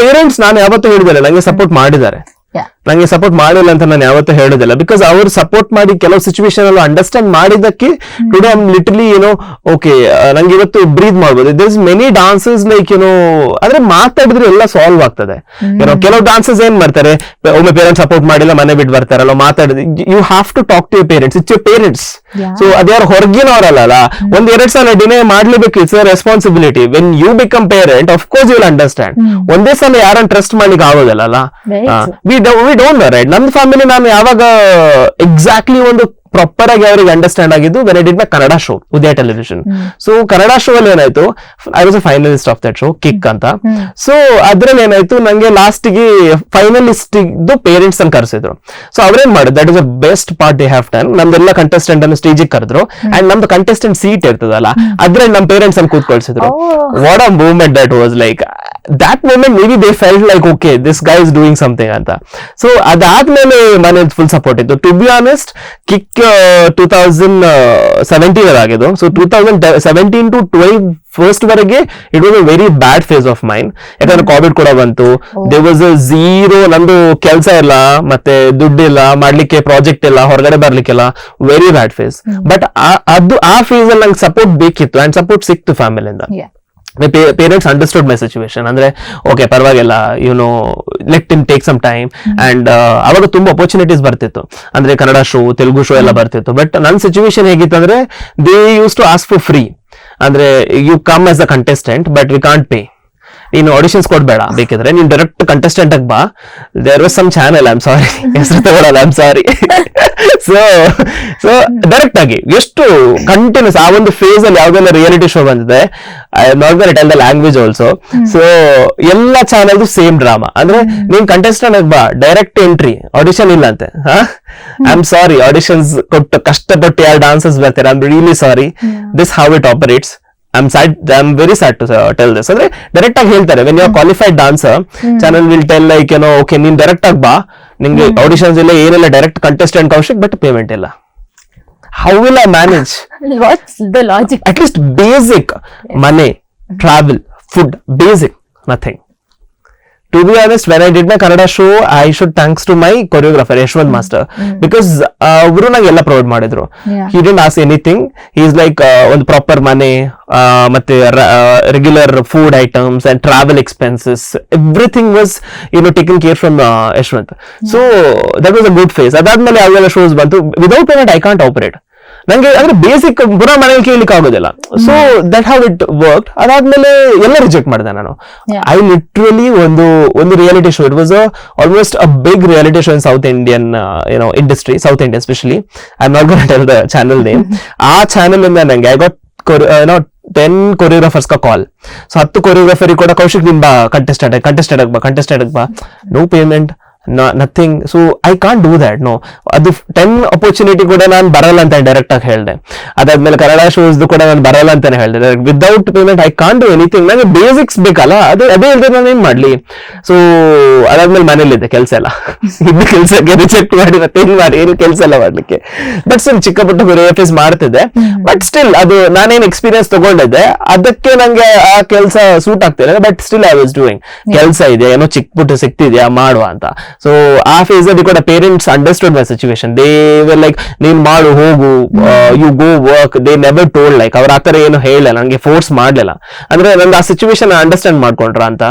Parents ನಾನು ಯಾವತ್ತೂ ಹೇಳಿದ್ದಾರೆ ನಂಗೆ ಸಪೋರ್ಟ್ ಮಾಡಿದ್ದಾರೆ. Yeah. ನಂಗೆ ಸಪೋರ್ಟ್ ಮಾಡಿಲ್ಲ ಅಂತ ನಾನು ಯಾವತ್ತೂ ಹೇಳೋದಿಲ್ಲ. ಬಿಕಾಸ್ ಅವರು ಸಪೋರ್ಟ್ ಮಾಡಿ ಕೆಲವು ಸಿಚುವೇಶನ್ ಅಲ್ಲಿ ಅಂಡರ್ಸ್ಟ್ಯಾಂಡ್ ಮಾಡಿದ್ದಕ್ಕೆ ಟುಡೇ ಐಮ್ ಲಿಟಲಿ ಏನೋ ಓಕೆ ನಂಗೆ ಇವತ್ತು ಬ್ರೀದ್ ಮಾಡ್ಬೋದು. This is many dances like ಏನೋ ಅಂದ್ರೆ ಮಾತಾಡಿದ್ರೆ ಎಲ್ಲ ಸಾಲ್ವ್ ಆಗ್ತದೆ. ಏನೋ ಕೆಲವು ಡಾನ್ಸಸ್ ಏನ್ ಮಾಡ್ತಾರೆ? ಒಮ್ಮೆ ಪೇರೆಂಟ್ಸ್ ಸಪೋರ್ಟ್ ಮಾಡಿಲ್ಲ ಮನೆ ಬಿಟ್ಟು ಬರ್ತಾರಲ್ಲ ಮಾತಾಡಿದ್ರೆ you have to talk to your parents it's your parents so ಅದ್ಯಾರು ಹೊರಗಿನವರಲ್ಲ ಒಂದ್ ಎರಡ್ ಸಲ ಡಿನೇ ಮಾಡ್ಲೇಬೇಕು it's responsibility when you become parent of course will understand ಒಂದೇ ಸಲ ಯಾರನ್ನ ಟ್ರಸ್ಟ್ ಮಾಡ್ಲಿಕ್ಕೆ ಆಗೋದಲ್ಲ ವಿ ಡೋಂಟ್ ರೈಟ್ ನನ್ನ ಫ್ಯಾಮಿಲಿ ನಾನು ಯಾವಾಗ ಎಕ್ಸಾಕ್ಟ್ಲಿ ಒಂದು ಪ್ರಾಪರ್ ಆಗಿ ಅವರಿಗೆ ಅಂಡರ್ಸ್ಟ್ಯಾಂಡ್ ಆಗಿದ್ದು when I did my Kannada show Udaya television so Kannada show ಅಲ್ಲಿ ಏನಾಯ್ತು? I was a finalist of that show kick ಅಂತ. ಸೊ ಅದ್ರಲ್ಲಿ ಏನಾಯ್ತು? ನಂಗೆ ಲಾಸ್ಟ್ಗೆ ಫೈನಲಿಸ್ಟ್ ಪೇರೆಂಟ್ಸ್ ಅನ್ನು ಕರೆಸಿದ್ರು. ಸೊ ಅವ್ರೇನ್ ಮಾಡಿದ್ರು? That is a best part they have done ನಮ್ದೆಲ್ಲ ಕಂಟೆಸ್ಟೆಂಟ್ ಅನ್ನು ಸ್ಟೇಜಿಗೆ ಕರೆದ್ರು. ಅಂಡ್ ನಮ್ದು ಕಂಟೆಸ್ಟೆಂಟ್ ಸೀಟ್ ಇರ್ತದಲ್ಲ ಅದ್ರಲ್ಲಿ ನಮ್ ಪೇರೆಂಟ್ಸ್ ಅನ್ನು ಕೂತ್ಕೊಳ್ಸಿದ್ರು. What a movement that was like that moment maybe they felt like okay this guy is doing something ಅಂತ. ಸೊ ಅದಾದ್ಮೇಲೆ ಮನೆ ಫುಲ್ ಸಪೋರ್ಟ್ ಇತ್ತು. To be honest kick two thousand seventeen ಆಗಿದ್ದು so two thousand seventeen to twelve first ವರೆಗೆ it was a very bad phase of mind ಯಾಕಂದ್ರೆ Covid ಕೂಡ ಬಂತು. They was a zero ನಂದು ಕೆಲಸ ಇಲ್ಲ ಮತ್ತೆ ದುಡ್ಡಿಲ್ಲ ಮಾಡ್ಲಿಕ್ಕೆ ಪ್ರಾಜೆಕ್ಟ್ ಇಲ್ಲ ಹೊರಗಡೆ ಬರ್ಲಿಕ್ಕಿಲ್ಲ. ವೆರಿ ಬ್ಯಾಡ್ ಫೇಸ್ ಬಟ್ ಅದು ಆ ಫೇಸ್ ಅಲ್ಲಿ ನಂಗೆ ಸಪೋರ್ಟ್ ಬೇಕಿತ್ತು. ಅಂಡ್ ಸಪೋರ್ಟ್ ಸಿಕ್ತು ಫ್ಯಾಮಿಲಿಯಿಂದ. ಪೇರೆಂಟ್ಸ್ ಅಂಡರ್ಸ್ಟುಡ್ ಮೈ ಸಿಚುವೇಶನ್ ಅಂದ್ರೆ ಓಕೆ ಪರವಾಗಿಲ್ಲ you know let in take some time and ಅವಾಗ ತುಂಬಾ ಅಪರ್ಚುನಿಟೀಸ್ ಬರ್ತಿತ್ತು. ಅಂದ್ರೆ ಕನ್ನಡ ಶೋ ತೆಲುಗು ಶೋ ಎಲ್ಲ ಬರ್ತಿತ್ತು. ಬಟ್ ನನ್ನ ಸಿಚುವೇಶನ್ ಹೇಗಿತ್ತು ಅಂದ್ರೆ they used to ask for free ಅಂದ್ರೆ you come as a contestant but we can't pay ನೀನು ಆಡಿಷನ್ಸ್ ಕೊಡ್ಬೇಡ. ಬೇಕಿದ್ರೆ ನೀನು ಡೈರೆಕ್ಟ್ ಕಂಟೆಸ್ಟೆಂಟ್ ಆಗಿ ಬಾ. There was some channel I'm am sorry ಹೆಸರು ತಗೊಳಲ್ಲ I'm am sorry so so direct ಆಗಿ ಎಷ್ಟು ಕಂಟಿನ್ಯೂಸ್ ಆ ಒಂದು ಫೇಸ್ ಅಲ್ಲಿ ಯಾವ್ದೆಲ್ಲ ರಿಯಾಲಿಟಿ ಶೋ ಬಂದಿದೆ. I not gonna tell the language also so ಎಲ್ಲ ಚಾನೆಲ್ ಸೇಮ್ ಡ್ರಾಮಾ ಅಂದ್ರೆ ನೀನ್ ಕಂಟೆಸ್ಟೆಂಟ್ ಆಗಿ ಬಾ ಡೈರೆಕ್ಟ್ ಎಂಟ್ರಿ ಆಡಿಷನ್ ಇಲ್ಲ ಅಂತೆ ಐ ಆಮ್ ಸಾರಿ ಆಡಿಷನ್ಸ್ ಕೊಟ್ಟು ಕಷ್ಟಪಟ್ಟು ಯಾರು ಡಾನ್ಸರ್ಸ್ ಬರ್ತಾರೆ I am really sorry this how it operates I am sad I am very sad to tell this ಅಂದ್ರೆ ಡೈರೆಕ್ಟ್ ಆಗಿ ಹೇಳ್ತಾರೆ when you qualified dancer channel will tell like ಏನೋ okay ನೀನ್ direct ಆಗಿ ಬಾ. ನಿಂಗೆ ಆಡಿಷನ್ಸ್ ಇಲ್ಲ ಏನಿಲ್ಲ direct contestant Kaushik but payment ಇಲ್ಲ. How will I manage What's the logic? at least basic money, travel, food, basic, nothing. Be honest when I did my Kannada show I should thanks to my choreographer Yashwanth master because ಅವರು ನಂಗೆ ಎಲ್ಲ provide ಮಾಡಿದ್ರು. He didn't ask anything is like ಒಂದು proper ಮನೆ ಮತ್ತೆ regular food items and travel expenses everything was you know taken care from Yashwanth so that was a good phase ಅದಾದ್ಮೇಲೆ ಯಾವೆಲ್ಲ shows ಬಂತು? Without payment I can't operate ನಂಗೆ ಅಂದ್ರೆ basic ಪುನಃ ಮನೇಲಿ ಕೇಳಲಿಕ್ಕೆ ಆಗೋದಿಲ್ಲ. So that how it work ಅದಾದ್ಮೇಲೆ ಎಲ್ಲ ರಿಜೆಕ್ಟ್ ಮಾಡಿದೆ ನಾನು. ಐ ಲಿಟ್ರಲಿ ಒಂದು ಒಂದು reality show it was almost a big reality show in South Indian ಏನೋ industry South Indian specially I not gonna tell the channel name ಆ channel ಇಂದ ನಂಗೆ ಐ ಗಾಟ್ ಏನೋ ಟೆನ್ ಕೊರಿಯೋಗ್ರಾಫರ್ಸ್ ಕಾಲ್ ಸೊ ಹತ್ತು choreographer ಕೂಡ ಕೌಶಿಕ್ ನಿನ್ ಬಾ contestant contestant ಬಾ ಕಂಟೆಸ್ಟೆಂಟ್ ಬಾ. No payment nothing so I can't do that no ಅದು ಟೆನ್ ಅಪರ್ಚುನಿಟಿ ಕೂಡ ನಾನು ಬರಲ್ಲ ಅಂತ ಡೈರೆಕ್ಟ್ ಆಗಿ ಹೇಳಿದೆ. ಅದಾದ್ಮೇಲೆ ಕನ್ನಡ ಶೋಸ್ದು ಕೂಡ ನಾನು ಬರಲ್ಲ ಅಂತಾನೆ ಹೇಳಿದೆ. Without payment I can't do anything ನನಗೆ ಬೇಸಿಕ್ಸ್ ಬೇಕಲ್ಲ ಅದು ಅದೇ ಇಲ್ಲದೆ ನಾನು ಏನ್ ಮಾಡ್ಲಿ? ಸೊ ಅದಾದ್ಮೇಲೆ ಮನೇಲಿದ್ದೆ ಕೆಲಸ ಎಲ್ಲ. ಇನ್ನು ಕೆಲಸಕ್ಕೆ ರಿಜೆಕ್ಟ್ ಮಾಡಿ ಮತ್ತೆ ಏನ್ ಮಾಡಿ ಏನು ಕೆಲಸ ಎಲ್ಲ ಮಾಡ್ಲಿಕ್ಕೆ. ಬಟ್ ಸ್ಟಿಲ್ ಚಿಕ್ಕ ಪುಟ್ಟ ಕೊರಿಯೋಗ್ರಫೀಸ್ ಮಾಡ್ತಿದ್ದೆ. ಬಟ್ ಸ್ಟಿಲ್ ಅದು ನಾನೇನ್ ಎಕ್ಸ್ಪೀರಿಯನ್ಸ್ ತಗೊಂಡಿದ್ದೆ. ಅದಕ್ಕೆ ನಂಗೆ ಆ ಕೆಲಸ ಸೂಟ್ ಆಗ್ತಿಲ್ಲ but still I was doing ಕೆಲಸ ಇದೆ ಏನೋ ಚಿಕ್ಕ ಪುಟ್ಟ ಸಿಕ್ತಿದ್ಯಾ ಮಾಡುವ ಅಂತ. ಸೊ ಆ ಫೇಸ್ ಅಲ್ಲಿ ಕೂಡ parents understood my situation they were like ನೀನ್ ಮಾಡು ಹೋಗು you go work they never told like ಅವ್ರ ಆತರ ಏನು ಹೇಳಲ್ಲ ನಂಗೆ ಫೋರ್ಸ್ ಮಾಡ್ಲಿಲ್ಲ. ಅಂದ್ರೆ ನಂದು ಆ ಸಿಚುವೇಶನ್ ಅಂಡರ್ಸ್ಟ್ಯಾಂಡ್ ಮಾಡ್ಕೊಂಡ್ರ ಅಂತ.